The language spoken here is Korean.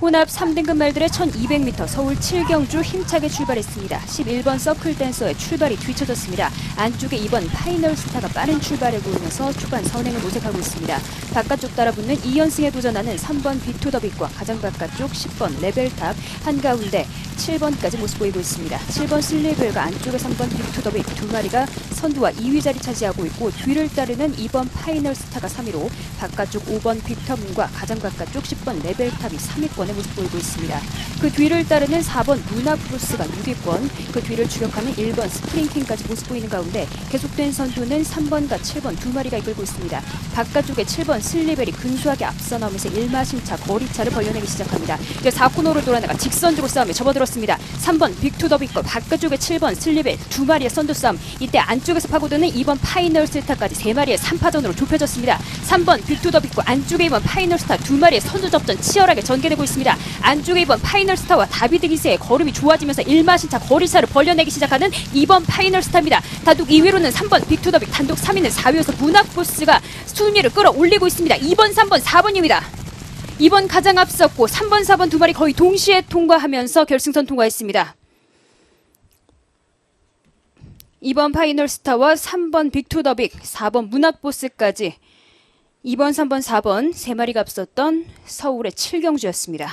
혼합 3등급 말들의 1200m 서울 7경주 힘차게 출발했습니다. 11번 서클 댄서의 출발이 뒤쳐졌습니다. 안쪽에 2번 파이널 스타가 빠른 출발을 보이면서 초반 선행을 모색하고 있습니다. 바깥쪽 따라붙는 2연승에 도전하는 3번 비투더빅과 가장 바깥쪽 10번 레벨탑 한가운데 7번까지 모습 보이고 있습니다. 7번 슬리벨과 안쪽에 3번 빅투더빅 두 마리가 선두와 2위 자리 차지하고 있고 뒤를 따르는 2번 파이널 스타가 3위로 바깥쪽 5번 빅터문과 가장 바깥쪽 10번 레벨탑이 3위권에 모습 보이고 있습니다. 그 뒤를 따르는 4번 루나크루스가 6위권, 그 뒤를 추격하는 1번 스프링킹까지 모습 보이는 가운데 계속된 선두는 3번과 7번 두 마리가 이끌고 있습니다. 바깥쪽에 7번 슬리벨이 근소하게 앞서 나오면서 1마신차 거리차를 벌려내기 시작합니다. 이제 4코너를 돌아나가 직선주로 싸움에 접어들었습니다. 3번 빅투더빅과 바깥쪽에 7번 슬리벨 두 마리의 선두 싸움. 이때 안쪽에서 파고드는 2번 파이널 스타까지 세 마리의 3파전으로 좁혀졌습니다. 3번 빅투더빅과 안쪽에 2번 파이널 스타 두 마리의 선두 접전 치열하게 전개되고 있습니다. 안쪽에 2번 파이널 스타와 다비드 기세의 걸음이 좋아지면서 1마신차 거리차를 벌려내기 시작하는 2번 파이널 스타입니다. 단독 2위로는 3번 빅투더빅, 단독 3위는 4위에서 문학보스가 순위를 끌어올리고 있습니다. 2번, 3번, 4번입니다. 2번 가장 앞섰고 3번, 4번 두 마리 거의 동시에 통과하면서 결승선 통과했습니다. 2번 파이널 스타와 3번 빅투더빅, 4번 문학보스까지 2번, 3번, 4번 세 마리가 앞섰던 서울의 7경주였습니다.